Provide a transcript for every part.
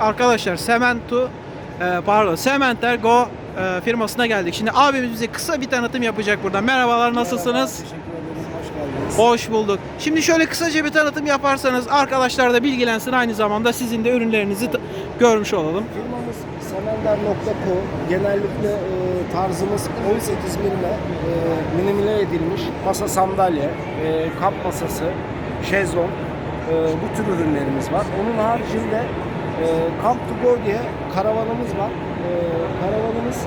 Arkadaşlar Sementu e, pardon Sementer Go e, firmasına geldik. Şimdi abimiz bize kısa bir tanıtım yapacak buradan. Merhabalar nasılsınız? Ederim. Hoş bulduk. Şimdi şöyle kısaca bir tanıtım yaparsanız arkadaşlar da bilgilensin aynı zamanda sizin de ürünlerinizi görmüş olalım. Firmamız Semender.co genellikle e, tarzımız 18 milime e, minimile edilmiş masa sandalye, e, kamp masası, şezlong e, bu tür ürünlerimiz var. Onun haricinde e, Camp to Go diye karavanımız var. E, karavanımız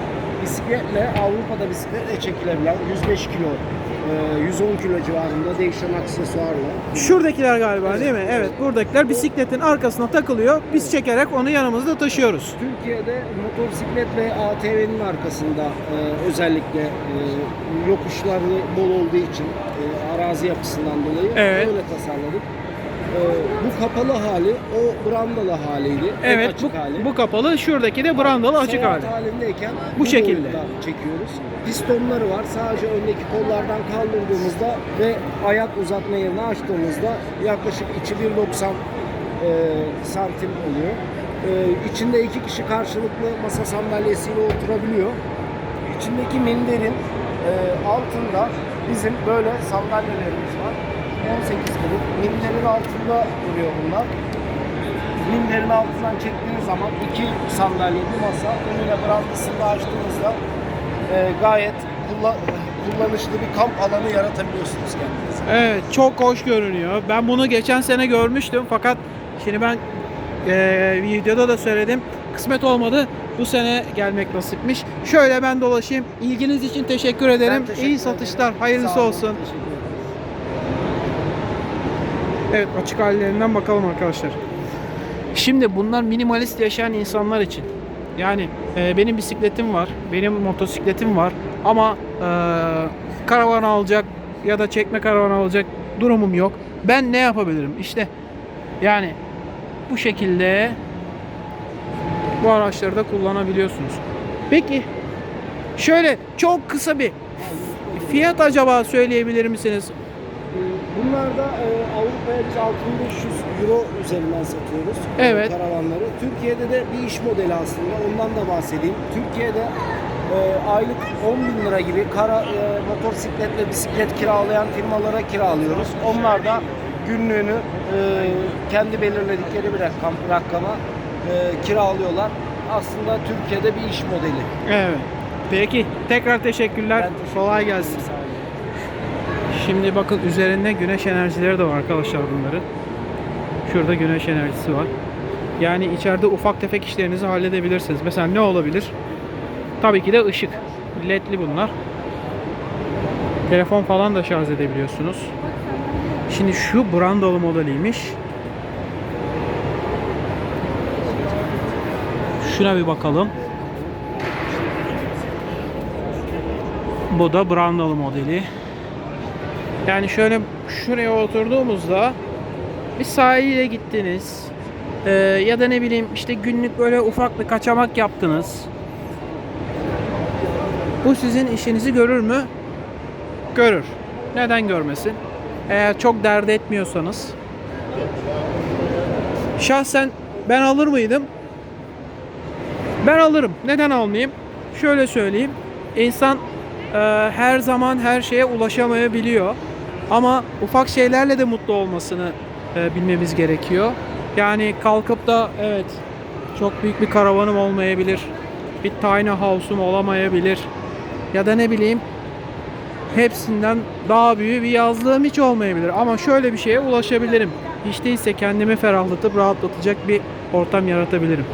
bisikletle Avrupa'da bisikletle çekilebilen 105 kilo, e, 110 kilo civarında değişen aksesuarla. Şuradakiler galiba değil mi? Evet buradakiler bisikletin arkasına takılıyor. Biz çekerek onu yanımızda taşıyoruz. Türkiye'de motosiklet ve ATV'nin arkasında e, özellikle e, yokuşları bol olduğu için e, arazi yapısından dolayı Evet. öyle tasarladık. E, bu kapalı hali o brandalı haliydi. Evet açık bu, hali. bu kapalı şuradaki de brandalı açık Seyahat hali. halindeyken Bu şekilde. çekiyoruz. Pistonları var. Sadece öndeki kollardan kaldırdığımızda ve ayak uzatma yerini açtığımızda yaklaşık 2,90 e, santim oluyor. E, içinde iki kişi karşılıklı masa sandalyesiyle oturabiliyor. İçindeki minderin e, altında bizim böyle sandalyelerimiz var. 18 milim. Minderin altında duruyor bunlar. Minderin altından çektiğiniz zaman iki sandalye bir masa önüne brandasını da açtığınızda e, gayet kulla- kullanışlı bir kamp alanı yaratabiliyorsunuz kendinize. Evet çok hoş görünüyor. Ben bunu geçen sene görmüştüm fakat şimdi ben eee, videoda da söyledim. Kısmet olmadı. Bu sene gelmek nasipmiş. Şöyle ben dolaşayım. İlginiz için teşekkür ederim. Ben teşekkür İyi ederim. satışlar. Hayırlısı Sağ olun, olsun. teşekkür ederim. Evet açık hallerinden bakalım arkadaşlar. Şimdi bunlar minimalist yaşayan insanlar için. Yani e, benim bisikletim var, benim motosikletim var ama e, karavan alacak ya da çekme karavan alacak durumum yok. Ben ne yapabilirim? İşte yani bu şekilde bu araçları da kullanabiliyorsunuz. Peki şöyle çok kısa bir fiyat acaba söyleyebilir misiniz? Bunlar da e, Avrupa'ya biz 6500 euro üzerinden satıyoruz Evet. karavanları. Türkiye'de de bir iş modeli aslında ondan da bahsedeyim. Türkiye'de e, aylık 10 bin lira gibi kara, e, motosiklet ve bisiklet kiralayan firmalara kiralıyoruz. Onlar da günlüğünü e, kendi belirledikleri bir rakam, rakama e, kiralıyorlar. Aslında Türkiye'de bir iş modeli. Evet. Peki tekrar teşekkürler. Ben teşekkür Kolay gelsin. Sağ. Şimdi bakın üzerinde güneş enerjileri de var arkadaşlar bunların. Şurada güneş enerjisi var. Yani içeride ufak tefek işlerinizi halledebilirsiniz. Mesela ne olabilir? Tabii ki de ışık. LED'li bunlar. Telefon falan da şarj edebiliyorsunuz. Şimdi şu brandalı modeliymiş. Şuna bir bakalım. Bu da brandalı modeli. Yani şöyle şuraya oturduğumuzda bir sahile gittiniz. Ee, ya da ne bileyim işte günlük böyle ufak bir kaçamak yaptınız. Bu sizin işinizi görür mü? Görür. Neden görmesin? Eğer çok dert etmiyorsanız. Şahsen ben alır mıydım? Ben alırım. Neden almayayım? Şöyle söyleyeyim. İnsan e, her zaman her şeye ulaşamayabiliyor. Ama ufak şeylerle de mutlu olmasını e, bilmemiz gerekiyor. Yani kalkıp da evet çok büyük bir karavanım olmayabilir. Bir tiny house'um olamayabilir. Ya da ne bileyim hepsinden daha büyük bir yazlığım hiç olmayabilir. Ama şöyle bir şeye ulaşabilirim. Hiç değilse kendimi ferahlatıp rahatlatacak bir ortam yaratabilirim.